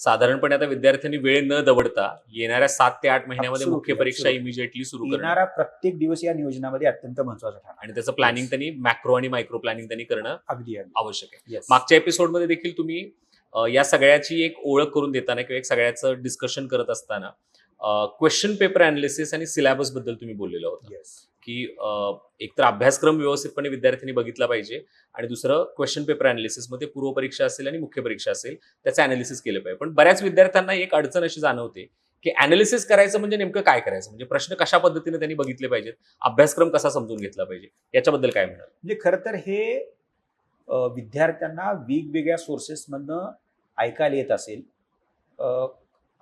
साधारणपणे आता विद्यार्थ्यांनी वेळ न दवडता येणाऱ्या सात ते आठ महिन्यामध्ये मुख्य परीक्षा. इमिजिएटली सुरू करणं येणारा प्रत्येक दिवस या नियोजनामध्ये अत्यंत महत्त्वाचा ठरणार आणि त्याचं प्लॅनिंग त्यांनी मॅक्रो आणि मायक्रो प्लॅनिंग त्यांनी करणं अगदी आवश्यक आहे. मागच्या एपिसोडमध्ये देखील तुम्ही या सगळ्याची एक ओळख करून देताना किंवा एक सगळ्याचं डिस्कशन करत असताना क्वेश्चन पेपर अनालिसिस आणि सिलेबसबद्दल तुम्ही बोललेलं होतं. की एक एकतर अभ्यासक्रम व्यवस्थितपणे विद्यार्थ्यांनी बघितला पाहिजे आणि दुसरं क्वेश्चन पेपर अनालिसिसमध्ये पूर्व परीक्षा असेल आणि मुख्य परीक्षा असेल त्याचं अनालिसिस केलं पाहिजे. पण बऱ्याच विद्यार्थ्यांना एक अडचण अशी जाणवते की अनालिसिस करायचं म्हणजे नेमकं काय करायचं? म्हणजे प्रश्न कशा पद्धतीने त्यांनी बघितले पाहिजेत? अभ्यासक्रम कसा समजून घेतला पाहिजे? याच्याबद्दल काय म्हणाल? म्हणजे खरं तर हे विद्यार्थ्यांना वेगवेगळ्या सोर्सेसमधनं ऐकायला येत असेल.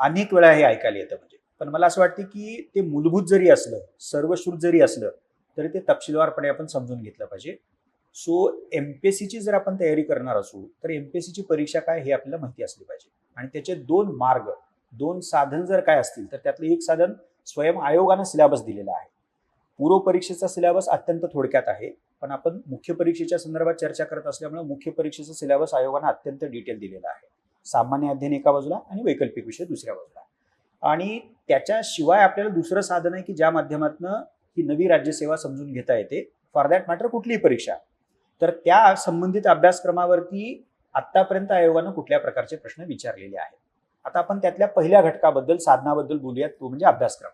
अनेक वेळा हे ऐकायला येतं म्हणजे. पण मला असं वाटतं की ते मूलभूत जरी असलं सर्वश्रुत जरी असलं तरी ते तपशीलवारपणे आपण समजून घेतलं पाहिजे. सो एम पी एस सीची जर आपण तयारी करणार असू तर एम पी एस सीची परीक्षा काय हे आपल्याला माहिती असली पाहिजे. आणि त्याचे दोन मार्ग दोन साधन जर काय असतील तर त्यातलं एक साधन स्वयं आयोगानं सिलेबस दिलेला आहे. पूर्व परीक्षेचा सिलेबस अत्यंत थोडक्यात आहे पण आपण मुख्य परीक्षेच्या संदर्भात चर्चा करत असल्यामुळे मुख्य परीक्षेचा सिलेबस आयोगानं अत्यंत डिटेल दिलेला आहे. सामान्य अध्ययन एका बाजूला आणि वैकल्पिक विषय दुसऱ्या बाजूला. आणि त्याच्याशिवाय आपल्याला दुसरं साधन आहे की ज्या माध्यमातून ही नवी राज्यसेवा समजून घेता येते. फॉर दॅट मॅटर कुठलीही परीक्षा. तर त्या संबंधित अभ्यासक्रमावरती आतापर्यंत आयोगानं कुठल्या प्रकारचे प्रश्न विचारलेले आहेत. आता आपण त्यातल्या पहिल्या घटकाबद्दल साधनाबद्दल बोलूयात तो म्हणजे अभ्यासक्रम.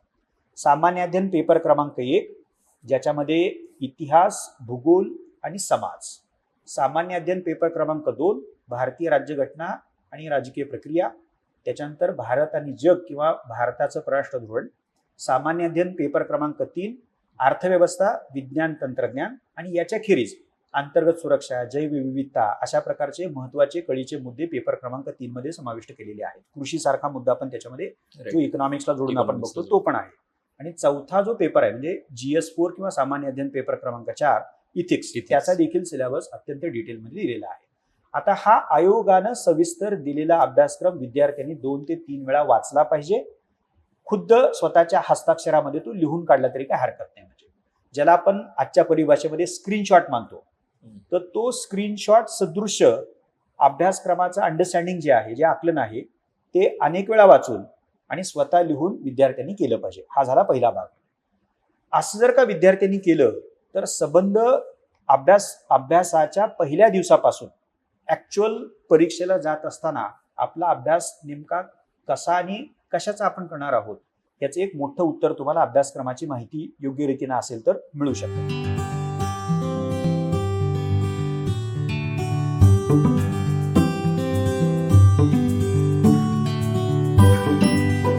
सामान्य अध्ययन पेपर क्रमांक एक ज्याच्यामध्ये इतिहास भूगोल आणि समाज. सामान्य अध्ययन पेपर क्रमांक दोन भारतीय राज्यघटना आणि राजकीय प्रक्रिया. त्याच्यानंतर भारत आणि जग किंवा भारताचं परराष्ट्र धोरण सामान्य अध्ययन पेपर क्रमांक तीन अर्थव्यवस्था विज्ञान तंत्रज्ञान आणि याच्या खेरीज अंतर्गत सुरक्षा जैवविविधता अशा प्रकारचे महत्त्वाचे कळीचे मुद्दे पेपर क्रमांक तीन मध्ये समाविष्ट केलेले आहेत. कृषीसारखा मुद्दा पण त्याच्यामध्ये जो इकॉनॉमिक्सला जोडून आपण बघतो तो पण आहे. आणि चौथा जो पेपर आहे म्हणजे जीएस फोर किंवा सामान्य अध्ययन पेपर क्रमांक चार इथिक्स. त्याचा देखील सिलेबस अत्यंत डिटेलमध्ये दिलेला आहे. आता हा आयोगानं सविस्तर दिलेला अभ्यासक्रम विद्यार्थ्यांनी दोन ते तीन वेळा वाचला पाहिजे. खुद्द स्वतःच्या हस्ताक्षरामध्ये तो लिहून काढला तरी काय हरकत नाही म्हणजे. ज्याला आपण आजच्या परिभाषेमध्ये स्क्रीनशॉट मानतो. तर तो स्क्रीनशॉट सदृश्य अभ्यासक्रमाचं अंडरस्टँडिंग जे आहे जे आकलन आहे ते अनेक वेळा वाचून आणि स्वतः लिहून विद्यार्थ्यांनी केलं पाहिजे. हा झाला पहिला भाग. असं जर का विद्यार्थ्यांनी केलं तर संबंध अभ्यास अभ्यासाच्या पहिल्या दिवसापासून ऍक्च्युअल परीक्षेला जात असताना आपला अभ्यास नेमका कसा आणि कशाचा आपण करणार आहोत? याचं एक मोठं उत्तर तुम्हाला अभ्यासक्रमाची माहिती योग्य रीतीनं असेल तर मिळू शकते.